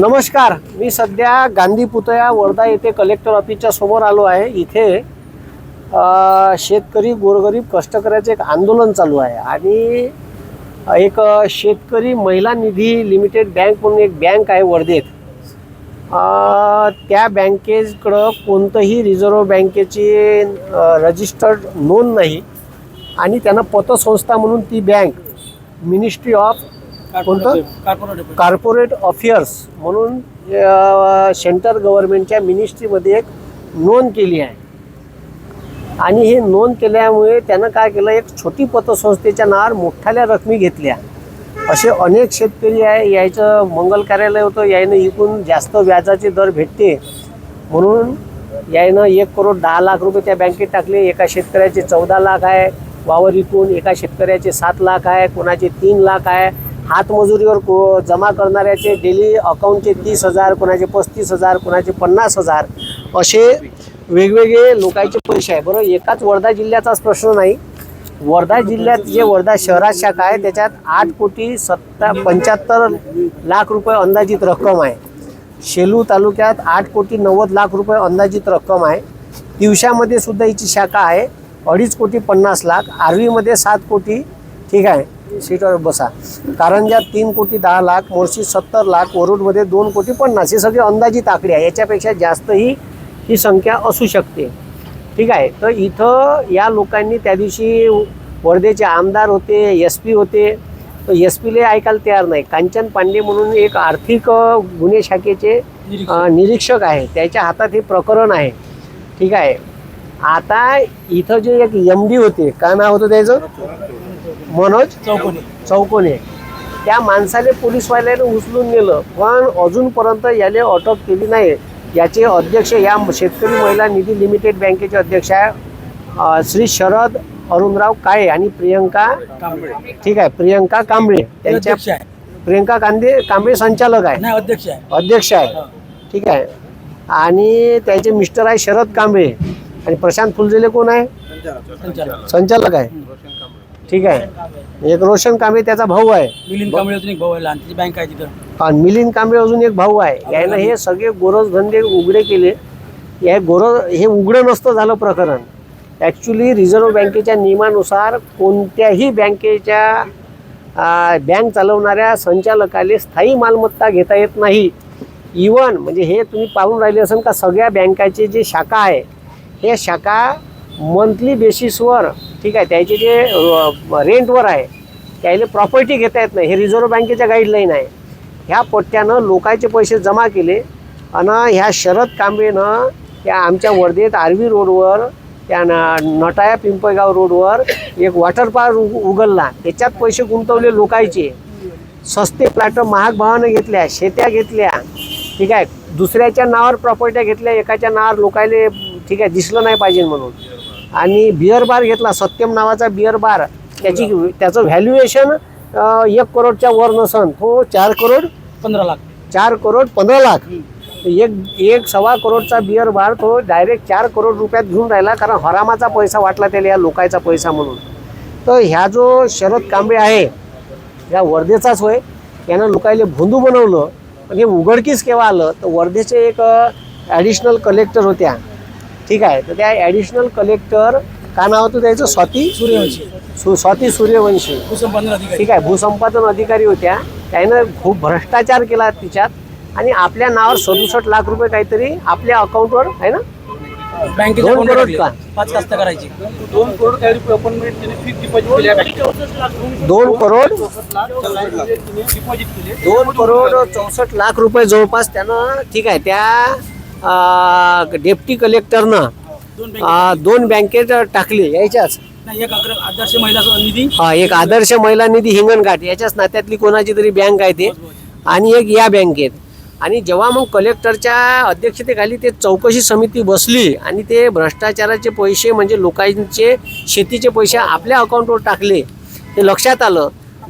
नमस्कार मी सध्या गांधी पुतळ्या वर्धा येथे कलेक्टर ऑफिसच्या समोर आलो आहे. इथे शेतकरी गोरगरीब कष्टकऱ्याचे एक आंदोलन चालू आहे आणि एक शेतकरी महिला निधी लिमिटेड बँक म्हणून एक बँक आहे वर्धेत. त्या बँकेकडं कोणतंही रिझर्व्ह बँकेची रजिस्टर्ड नोंद नाही आणि त्यांना पतसंस्था म्हणून ती बँक मिनिस्ट्री ऑफ कोणतं? कॉर्पोरेट अफेअर्स म्हणून अ, सेंट्रल गव्हर्नमेंटच्या मिनिस्ट्रीमध्ये एक नोंद केली आहे. आणि हे नोंद केल्यामुळे त्यानं काय केलं एक छोटी पतसंस्थेच्या नावावर मोठ्याल्या रकमी घेतल्या. असे अनेक शेतकरी आहे यायचं मंगल कार्यालय होतं यायनं इकून जास्त व्याजाचे दर भेटते. म्हणून यायनं एक करोड दहा लाख रुपये त्या बँकेत टाकले. एका शेतकऱ्याचे चौदा लाख आहे वावर इकून एका शेतकऱ्याचे सात लाख आहे कोणाचे तीन लाख आहे. हातमजुरीवर को जमा करणाऱ्याचे डेली अकाउंटचे तीस हजार कोणाचे पस्तीस हजार कोणाचे पन्नास हजार असे वेगवेगळे लोकांचे पैसे आहे बरोबर एकाच वर्धा जिल्ह्याचाच प्रश्न नाही. वर्धा जिल्ह्यात जे वर्धा शहरात शाखा आहे त्याच्यात आठ कोटी सत्ता पंच्याहत्तर लाख रुपये अंदाजित रक्कम आहे. शेलू तालुक्यात आठ कोटी नव्वद लाख रुपये अंदाजित रक्कम आहे. तिवशामध्ये सुद्धा हिची शाखा आहे. अडीच कोटी पन्नास लाख आर्वीमध्ये सात कोटी ठीक आहे. सीटवर बसा. कारंजात तीन कोटी दहा लाख मोर्शी सत्तर लाख वरुडमध्ये दोन कोटी पन्नास हे सगळे अंदाजित आकडे आहे. याच्यापेक्षा जास्तही ही संख्या असू शकते. ठीक आहे? तर इथं या लोकांनी त्या दिवशी वर्धेचे आमदार होते एस पी होते. तर एस पीले ऐकायला तयार नाही. कांचन पांडे म्हणून एक आर्थिक गुन्हे शाखेचे निरीक्षक आहे. त्याच्या हातात हे प्रकरण आहे. ठीक आहे? आता इथं जे एक एम डी होते काय नाव होतं त्याचं? मनोज चौकोनी. चौकोने. त्या माणसाले पोलीसवाल्याने उचलून नेलं पण अजूनपर्यंत याले अटक केली नाही. याचे अध्यक्ष या शेतकरी महिला निधी लिमिटेड बँकेचे अध्यक्ष आहे श्री शरद अरुणराव काळे आणि प्रियंका ठीक आहे प्रियंका कांबळे. त्यांच्या प्रियंका कांदे कांबळे संचालक आहे. अध्यक्ष आहे. अध्यक्ष आहे. ठीक आहे. आणि त्याचे मिस्टर आहे शरद कांबळे. आणि प्रशांत फुलझेले कोण आहे? संचालक. आहे. ठीक आहे. एक रोशन कांबळे त्याचा भाऊ आहे. मिलिंद कांबळे अजून एक भाऊ आहे लहान त्याची बँक आहे तिथं. आणि मिलिंद कांबळे अजून एक भाऊ आहे. यानं हे सगळे गोरज धंदे उघडे केले. हे गोरज हे उघडं नसतं झालं प्रकरण. ॲक्च्युली रिझर्व्ह बँकेच्या नियमानुसार कोणत्याही बँकेच्या बँक चालवणाऱ्या संचालकाले स्थायी मालमत्ता घेता येत नाही. इवन म्हणजे हे तुम्ही पाहून राहिले असेल का सगळ्या बँकाचे जे शाखा आहे हे शाखा मंथली बेसिसवर ठीक आहे त्याचे जे रेंटवर आहे त्याला प्रॉपर्टी घेता येत नाही हे रिझर्व्ह बँकेच्या गाईडलाईन आहे. ह्या पट्ट्यानं लोकांचे पैसे जमा केले आणि ह्या शरद कांबेनं त्या आमच्या वर्धेत आर्वी रोडवर त्या नटाया पिंपळगाव रोडवर एक वॉटर पार्क उघडला. त्याच्यात पैसे गुंतवले लोकांचे. सस्ते प्लॅट महाग भावानं घेतल्या शेत्या घेतल्या ठीक आहे दुसऱ्याच्या नावावर प्रॉपर्ट्या घेतल्या एकाच्या नावावर लोकायले ठीक आहे दिसलं नाही पाहिजे म्हणून. आणि बिअर बार घेतला सत्यम नावाचा बिअर बार त्याची त्याचं व्हॅल्युएशन एक करोडच्या वर नसन तो चार करोड पंधरा लाख. चार करोड पंधरा लाख. एक एक सव्वा करोडचा बिअर बार तो डायरेक्ट चार करोड रुपयात घेऊन राहिला कारण हरामाचा पैसा वाटला त्याला या लोकांचा पैसा म्हणून. तर ह्या जो शरद कांबळे आहे या वर्धेचाच होय. यानं लोकांना भोंदू बनवलं पण हे उघडकीस केव्हा आलं तर वर्धेचे एक ॲडिशनल कलेक्टर होत्या. ठीक आहे. तर त्या ॲडिशनल कलेक्टर का नाव होतं त्याचं? स्वाती? सूर्यवंशी. सु स्वाती सूर्यवंशी. ठीक आहे. भूसंपादन अधिकारी होत्या. त्यानं खूप भ्रष्टाचार केला तिच्यात. आणि आपल्या नावावर सदुसष्ट लाख रुपये काहीतरी आपल्या अकाउंटवर आहे ना? बँकेच्या दोन करोड. का? करायची. दोन करोड दोन करोड? डिपॉझिट केले. दोन करोड चौसष्ट लाख रुपये जवळपास त्यानं ठीक आहे त्या डेप्टी कलेक्टरनं दोन बँकेत टाकले याच्याच. एक आदर्श महिला निधी. हा एक आदर्श महिला निधी हिंगणघाट याच्याच नात्यातली कोणाची तरी बँक आहे ते. आणि एक या बँकेत. आणि जेव्हा मग कलेक्टरच्या अध्यक्षतेखाली ते चौकशी समिती बसली आणि ते भ्रष्टाचाराचे पैसे म्हणजे लोकांचे शेतीचे पैसे आपल्या अकाउंटवर टाकले ते लक्षात आलं.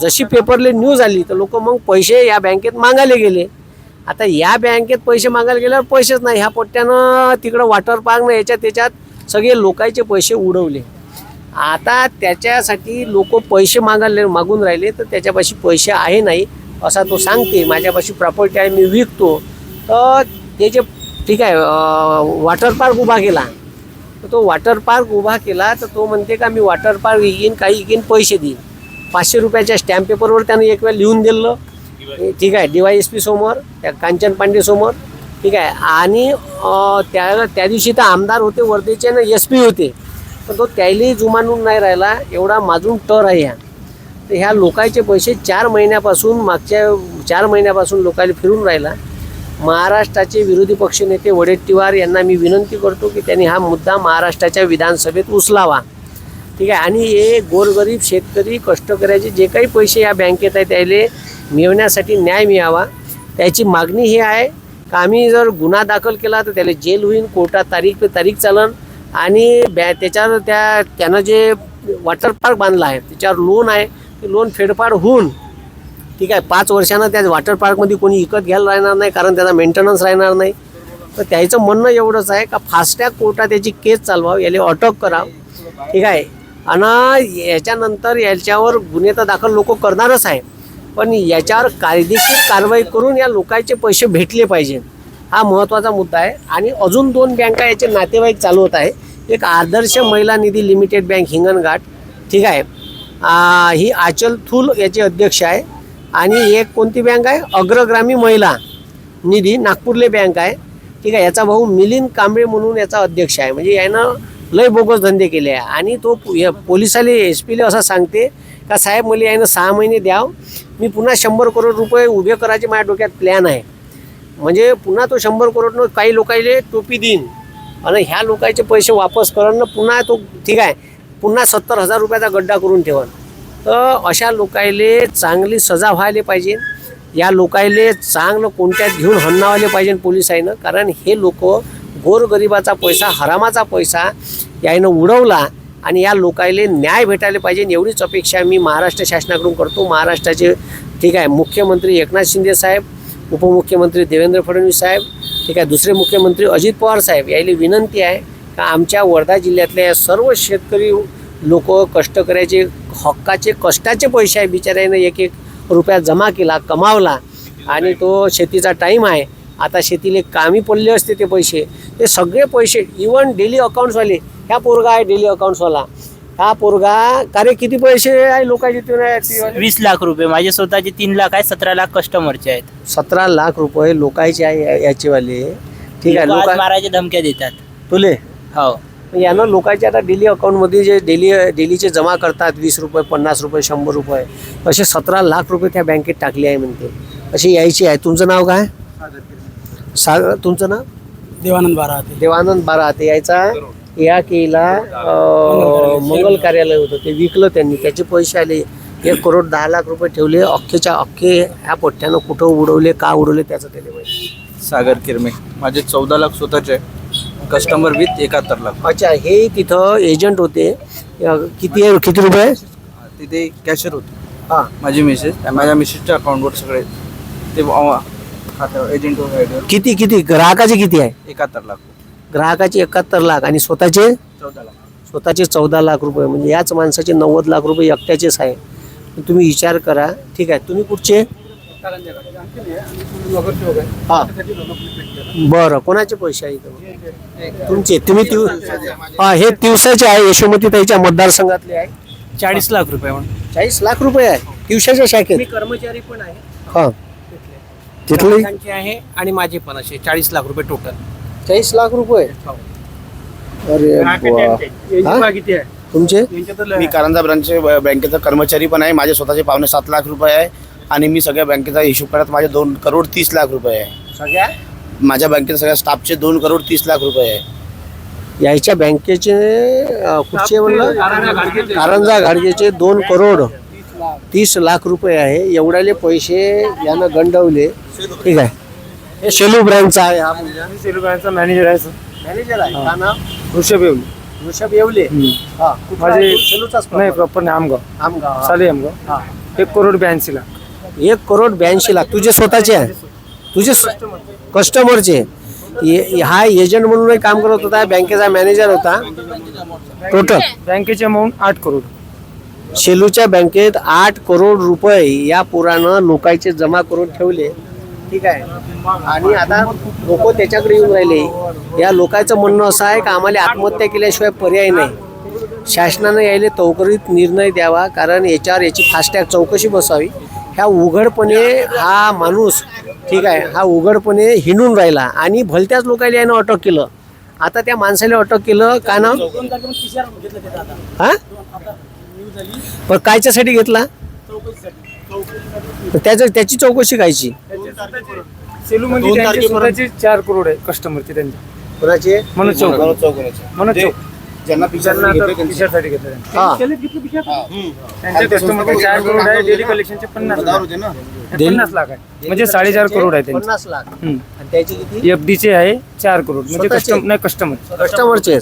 जशी पेपरले न्यूज आली तर लोक मग पैसे या बँकेत मागायला गेले. आता या बँकेत पैसे मागायला गेल्यावर पैसेच नाही. ह्या पट्ट्यानं तिकडं वॉटर पार्कनं याच्यात त्याच्यात सगळे लोकांचे पैसे उडवले. आता त्याच्यासाठी लोक पैसे मागायला मागून राहिले तर त्याच्यापाशी पैसे आहे नाही असा तो सांगते. माझ्यापाशी प्रॉपर्टी आहे मी विकतो. तर ते जे ठीक आहे वॉटर पार्क उभा केला. तर तो वॉटर पार्क उभा केला तर तो म्हणते का मी वॉटर पार्क येईन काही येईन पैसे देईन. पाचशे रुपयाच्या स्टॅम्प पेपरवर त्यानं एक वेळ लिहून दिलं. ठीक आहे डी वाय एस पी समोर त्या कांचन पांडे समोर ठीक आहे. आणि त्या त्या दिवशी तर आमदार होते वर्धेचे ना एस पी होते. पण तो त्यालाही जुमानून नाही राहिला एवढा माजून टर आहे ह्या तर ह्या लोकांचे पैसे चार महिन्यापासून मागच्या चार महिन्यापासून लोकांनी फिरून राहिला. महाराष्ट्राचे विरोधी पक्षनेते वडेट्टीवार यांना मी विनंती करतो की त्यांनी हा मुद्दा महाराष्ट्राच्या विधानसभेत उचलावा. ठीक आहे आणि हे गोरगरीब शेतकरी कष्टकऱ्याचे जे काही पैसे या बँकेत आहे त्याले मिळवण्यासाठी न्याय मिळावा. त्याची मागणी ही आहे का आम्ही जर गुन्हा दाखल केला तर त्याला जेल होईल कोर्टात तारीख पे तारीख चालन आणि बॅ त्याच्यावर त्या त्यानं जे वॉटर पार्क बांधला आहे त्याच्यावर लोन आहे ते लोन फेडफाड होऊन ठीक आहे पाच वर्षानं त्या वॉटर पार्कमध्ये कोणी विकत घ्यायला राहणार नाही कारण त्याचा मेंटेनन्स राहणार नाही. तर त्याचं म्हणणं एवढंच आहे का फास्टॅग कोर्टात त्याची केस चालवावं याला अटक करावं. ठीक आहे. आणि याच्यानंतर याच्यावर गुन्हे तर दाखल लोक करणारच आहे पण याच्यावर कायदेशीर कारवाई करून या लोकांचे पैसे भेटले पाहिजे. हा महत्त्वाचा मुद्दा आहे. आणि अजून दोन बँका याचे नातेवाईक चालवत आहे. एक आदर्श महिला निधी लिमिटेड बँक हिंगणघाट. ठीक आहे. ही आचल थूल याचे अध्यक्ष आहे. आणि एक कोणती बँक आहे? अग्रग्रामी महिला निधी नागपूरले बँक आहे. ठीक आहे. याचा भाऊ मिलिंद कांबळे म्हणून याचा अध्यक्ष आहे. म्हणजे यानं लय बोगस धंदे केले आहे. आणि तो पो- पोलिसाले एस पीले असं सांगते का साहेब मला यानं सहा महिने द्याव. मी पुन्हा शंभर करोड रुपये उभे करायचे माझ्या डोक्यात प्लॅन आहे. म्हणजे पुन्हा तो शंभर करोडनं काही लोकांले टोपी देईन. आणि ह्या लोकांचे पैसे वापस करणं पुन्हा तो ठीक आहे. पुन्हा सत्तर हजार रुपयाचा गड्डा करून ठेवन. तर अशा लोकायले चांगली सजा व्हायला पाहिजे. या लोकायले चांगलं कोणत्यात घेऊन हन्नावाले पाहिजे पोलिसाईनं. कारण हे लोक गोरगरिबाचा पैसा हरामाचा पैसा यानं उडवला. आणि या लोकायले न्याय भेटायला पाहिजे एवढीच अपेक्षा मी महाराष्ट्र शासनाकडून करतो. महाराष्ट्राचे ठीक आहे मुख्यमंत्री एकनाथ शिंदे साहेब उपमुख्यमंत्री देवेंद्र फडणवीस साहेब ठीक आहे दुसरे मुख्यमंत्री अजित पवार साहेब यायला विनंती आहे का आमच्या वर्धा जिल्ह्यातल्या या सर्व शेतकरी लोक कष्टकऱ्याचे हक्काचे कष्टाचे पैसे आहे बिचाऱ्यानं एक एक रुपया जमा केला कमावला आणि तो शेतीचा टाईम आहे. आता शेतीले कामी पडले असते ते पैसे. ते सगळे पैसे इवन डेली अकाउंट्सवाले ह्या पोरगा आहे डेली अकाउंट्सवाला हा पोरगा का रे किती पैसे आहे लोकांचे ते वीस लाख रुपये. माझे स्वतःचे तीन लाख आहे सतरा लाख कस्टमरचे आहेत. सतरा लाख रुपये लोकांचे आहे याचेवाले. ठीक आहे लोकं आज लोक मारायचे धमक्या देतात. तुले? हो. यानं लोकांचे आता डेली अकाउंटमध्ये जे डेली डेलीचे जमा करतात वीस रुपये पन्नास रुपये शंभर रुपये असे सतरा लाख रुपये त्या बँकेत टाकले आहे म्हणते. अशी यायची आहे. तुमचं नाव काय? सागर तुमचं नाव? देवानंद बाराते देवानंद बाराते यायचा? या केला मंगल कार्यालय. होतं ते विकलं त्यांनी. त्याचे पैसे आले. एक करोड दहा लाख रुपये ठेवले. अख्खेच्या अख्खे ह्या पोट्ट्यानं कुठं उडवले का उडवले त्याचं त्याने माहिती सागर किरमे माझे चौदा लाख स्वतःचे कस्टमर विथ एकाहत्तर लाख. अच्छा हे तिथं एजंट होते. किती आहे किती रुपये? तिथे कॅशर होते. हां. माझी मिसेस माझ्या मिसेसच्या अकाउंटवर सगळे. ते एजंट किती किती? ग्राहकाचे किती आहे? एकाहत्तर लाख. ग्राहकाचे एकाहत्तर लाख आणि स्वतःचे स्वतःचे चौदा लाख रुपये. म्हणजे याच माणसाचे नव्वद लाख रुपये एकट्याचेच आहे. तुम्ही विचार करा. ठीक आहे. तुम्ही कुठचे? हा. बरं. कोणाचे पैसे आहे तुमचे. तुम्ही हा हे दिवसाचे आहे. यशोमती ताईच्या मतदारसंघातले आहे. चाळीस लाख रुपये म्हणून. चाळीस लाख रुपये आहे. दिवसाच्या शाखेत. कर्मचारी पण आहे. हा. तिथले. आहे आणि माझे पण असे चाळीस लाख रुपये टोटल चाळीस लाख रुपये? अरे. हा? किती आहे. तुमचे? मी कारंजा ब्रांचचे ब- बँकेचा कर्मचारी पण आहे. माझे स्वतःचे पावणे सात लाख रुपये आहे. आणि मी सगळ्या बँकेचा हिशोब करत माझे दोन करोड तीस लाख रुपये आहे. सगळ्या? माझ्या बँकेत सगळ्या स्टाफचे दोन करोड तीस लाख रुपये आहे. यायच्या बँकेचे अं, कुठचे म्हणलं? कारंजा घाडगेचे. दोन करोड तीस लाख रुपये आहे. एवढ्याले पैसे यानं गंडवले. ठीक आहे. हे शेलू ब्रँडचा आहे हा मुलगा. मॅनेजर आहे मॅनेजर आहे का नाव? ऋषभ येवले ऋषभ येवले हा माझे-? शेलूचाच नाही proper. प्रॉपर नाही आमगाव. आमगाव हा. साले आमगाव. हा. एक करोड ब्याऐंशी लाख. एक करोड ब्याऐंशी लाख. तुझे स्वतःचे आहे? तुझे कस्टमरचे ये- हा एजंट म्हणूनही काम करत होता बँकेचा मॅनेजर होता. टोटल बँकेचे अमाऊंट आठ करोड. शेलूच्या बँकेत आठ करोड रुपये या पुरानं लोकांचे जमा करून ठेवले. ठीक आहे. आणि आता लोक त्याच्याकडे येऊन राहिले. या लोकांचं म्हणणं असं आहे का आम्हाला आत्महत्या केल्याशिवाय पर्याय नाही. शासनानं यायले तवकरीत निर्णय द्यावा कारण याच्यावर याची फास्टॅग चौकशी बसावी. ह्या उघडपणे हा माणूस ठीक आहे हा उघडपणे हिंडून राहिला आणि भलत्याच लोकांना यानं अटक केलं. आता त्या माणसाला अटक केलं का ना? हा? पण कायच्यासाठी घेतला? त्याचं त्याची चौकशी कायची सेलू त्यांचे स्वतःचे चार करोड आहे कस्टमरचे त्यांचे. कोणाची? मनोज चौक. मनोज चौगुलेचे. मनोज जे- चौक. ज्यांना त्यांना पिक्चर आता टी-शर्टसाठी घेतलं त्यांनी. हा. त्यांचे कस्टमरचे चार करोड आहे डेली कलेक्शनचे पन्नास लाख होते ना. हे पन्नास लाख आहे. म्हणजे साडेचार करोड आहे त्यांचे. पन्नास लाख. हम्म. आणि त्याची किती? एफ चे आहे चार करोड. म्हणजे स्वतःचे? कस्टमर नाही कस्टमर कस्टमरचे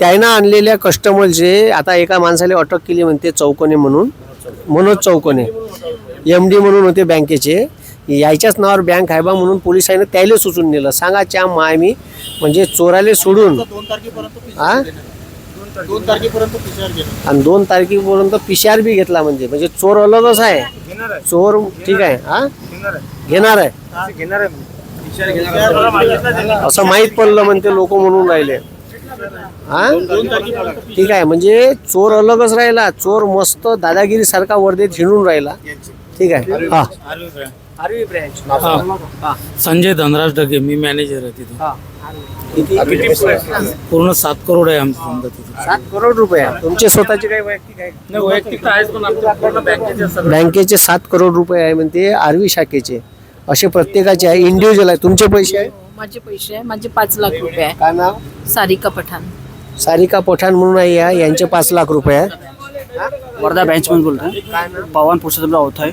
त्यानं आणलेल्या कस्टमरचे आता एका माणसाला अटक केली म्हणते चौकोने म्हणून. मनोज चौकोने. एम डी म्हणून होते बँकेचे. यायच्याच नावावर बँक आहे बा म्हणून पोलिसांनी त्याला सुचून नेलं. सांगा च्या माय मी म्हणजे चोराले सोडून. हा आणि दोन तारखेपर्यंत पिशार बी घेतला म्हणजे. म्हणजे चोर अलगच आहे. चोर ठीक आहे. हा घेणार आहे. असं माहीत पडलं म्हणते लोक म्हणून राहिले. हा ठीक आहे. म्हणजे चोर अलगच राहिला. चोर मस्त दादागिरी सारखा वर्धेत हिंडून राहिला. ठीक आहे. हा. आरवी ब्रँच संजय धनराज ढगे मी मॅनेजर आहे तिथे. किती पूर्ण सात करोड आहे आमचं समजा तिथे. सात करोड रुपये तुमचे स्वतःचे काही वैयक्तिक आहे? नाही वैयक्तिक तर आहेच पण आपलं पूर्ण बँकेचे सगळं बँकेचे सात करोड रुपये आहे म्हणते आरवी शाखेचे. असे प्रत्येकाचे आहे इंडिव्हिज्युअल आहे. तुमचे पैसे आहे? माझे पैसे आहे. माझे पाच लाख रुपये आहे. काय नाव? सारिका पठाण. सारिका पठाण म्हणून आहे या. यांचे पाच लाख रुपये आहे. वर्धा बँचमधून बोलतोय. पवन पुरुषोत्तमराव अवथय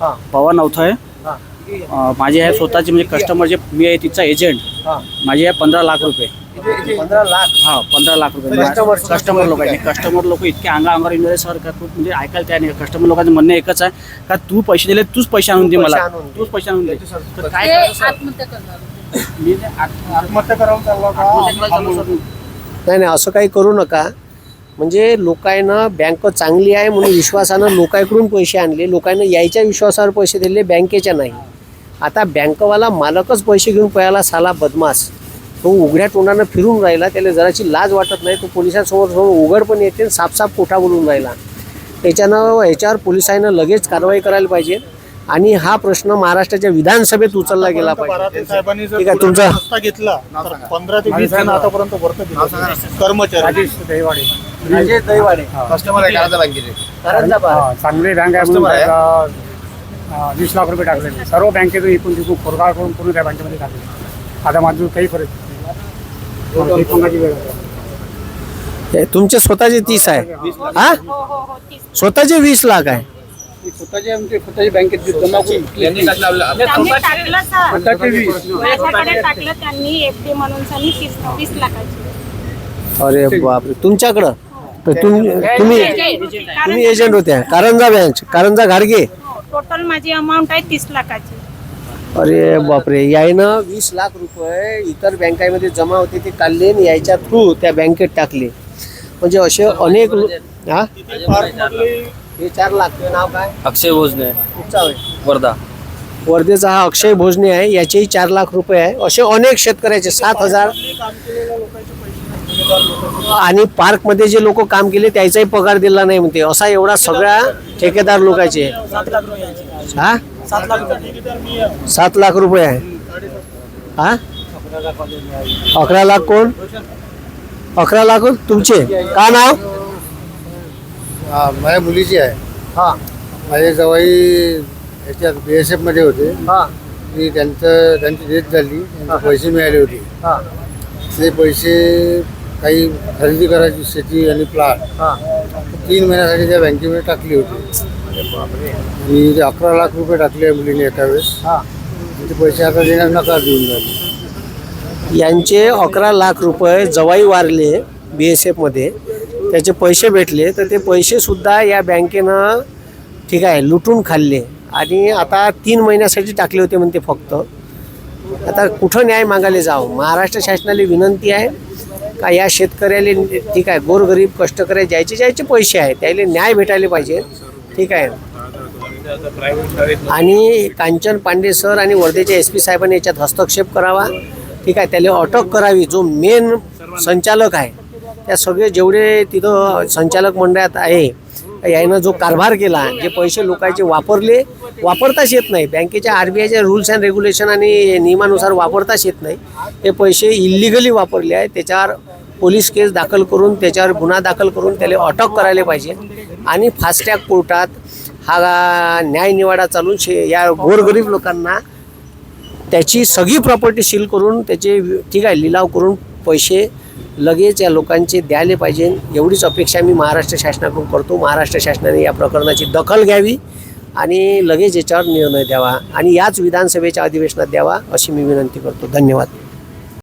हा. पवन अवथय हा. माझे आहे स्वतःचे म्हणजे कस्टमर जे मी आहे तिचा एजंट हा. माझे आहे पंधरा लाख रुपये. पंधरा लाख? हा पंधरा लाख रुपये. कस्टमर लोक आहेत कस्टमर लोक इतके अंगा अंगावर येऊन सर का खूप म्हणजे ऐकायला त्या नाही. कस्टमर लोकांचं म्हणणं एकच आहे का तू पैसे दिले तूच पैसे आणून दे मला. तूच पैसे आणून दे. तर काय ते? आत्महत्या. मी ते करावं. नाही नाही असं काही करू नका. म्हणजे लोकांना बँक चांगली आहे म्हणून विश्वासानं लोकांकडून पैसे आणले. लोकांना यायच्या विश्वासावर पैसे दिले बँकेच्या नाही. आता बँकवाला मालकच पैसे घेऊन पळाला साला बदमास तो उघड्या तोंडानं फिरून राहिला त्याला जराची लाज वाटत नाही. तो पोलिसांसमोर समोर उघड पण येते आणि साफसाफ कोठा बोलून राहिला. त्याच्यानं ह्याच्यावर पोलिसांना लगेच कारवाई करायला पाहिजे. आणि हा प्रश्न महाराष्ट्राच्या विधानसभेत उचलला गेला पाहिजे. ठीक आहे, तुमचा- घेतला पंधरा ते वीस जण आतापर्यंत वर्त कर्मचारी. राजेश कस्टमर आहे करायचा बँकेचे कारंजा पार. हा, चांगली बँक आहे म्हणून त्याला, हा, वीस लाख रुपये टाकले सर्व बँकेतून इकून तिकून कोरगाळ करून पूर्ण त्या बँकेमध्ये टाकले. आता माझं काही फरक नाही. पंगाची वेळ आहे. हे तुमचे स्वतःचे तीस आहे. हा स्वतःचे वीस लाख आहे. स्वतःचे आमचे स्वतःच्या बँकेत जमा करून त्यांनी टाकलं सर. स्वतःचे वीस. माझ्याकडे टाकलं त्यांनी एफ डी म्हणून सनी तीस वीस लाखाची. अरे बापरे तुमच्याकडं? तुम्ही तुम्ही एजंट होत्या कारंजा बँच कारंजा घाडगे. टोटल माझी अमाऊंट आहे तीस लाखाची. अरे बापरे यायनं वीस लाख रुपये इतर बँकामध्ये जमा होते ते काढले आणि यायच्या थ्रू त्या बँकेत टाकले. म्हणजे असे अनेक लो- हा? हे चार लाख. ते नाव काय? अक्षय भोजने. कुठचा होय? वर्धा. वर्धेचा हा अक्षय भोजने आहे याचेही चार लाख रुपये आहे. असे अनेक शेतकऱ्याचे सात हजार आणि पार्कमध्ये जे लोक काम केले त्याचाही पगार दिला नाही म्हणते. असा एवढा सगळ्या ठेकेदार लोकांचे. हा? सात लाख रुपये आहे. हा? अकरा लाख कोण? अकरा लाख? तुमचे. का नाव? माझ्या मुलीची आहे. हा. माझे जवाई याच्यात बी एस एफमध्ये होते. हा. ती त्यांचं त्यांची डेथ झाली. त्यांचे पैसे मिळाले होते. हा. ते पैसे काही खरेदी करायची शेती आणि प्लॉट हा. तीन महिन्यासाठी त्या बँकेमध्ये टाकली होती. आणि ते अकरा लाख रुपये टाकले मुलीने एका वेळेस. हा. ते पैसे आता देण्यास नकार देऊन राहिले. यांचे अकरा लाख रुपये जवाई वारले बी एस एफमध्ये त्याचे पैसे भेटले. तर ते पैसे सुद्धा या बँकेनं ठीक आहे लुटून खाल्ले. आणि आता तीन महिन्यासाठी टाकले होते म्हणते फक्त. आता कुठं न्याय मागायला जावं? महाराष्ट्र शासनाला विनंती आहे का या शेतकऱ्याला ठीक आहे गोरगरीब कष्टकरी जायचे जायचे पैसे आहे त्याला न्याय भेटायला पाहिजे. ठीक आहे. आणि कांचन पांडे सर आणि वर्धेच्या एस पी साहेबांनी याच्यात हस्तक्षेप करावा. ठीक आहे त्याला अटक करावी. जो मेन संचालक आहे त्या सगळे जेवढे तिथं संचालक मंडळात आहे यानं जो कारभार केला जे पैसे लोकांचे वापरले वापरताच येत नाही. बँकेच्या आर बी आयच्या रूल्स अँड रेग्युलेशन आणि नियमानुसार वापरताच येत नाही. हे पैसे इल्लिगली वापरले आहे त्याच्यावर पोलीस केस दाखल करून त्याच्यावर गुन्हा दाखल करून त्याला अटक करायला पाहिजे. आणि फास्टॅग कोर्टात हा न्यायनिवाडा चालून शे या गोरगरीब लोकांना त्याची सगळी प्रॉपर्टी सील करून त्याचे ठीक आहे लिलाव करून पैसे लगेच या लोकांचे द्यायला पाहिजे. एवढीच अपेक्षा मी महाराष्ट्र शासनाकडून करतो. महाराष्ट्र शासनाने या प्रकरणाची दखल घ्यावी आणि लगेच याच्यावर निर्णय द्यावा आणि याच विधानसभेच्या अधिवेशनात द्यावा अशी मी विनंती करतो. धन्यवाद.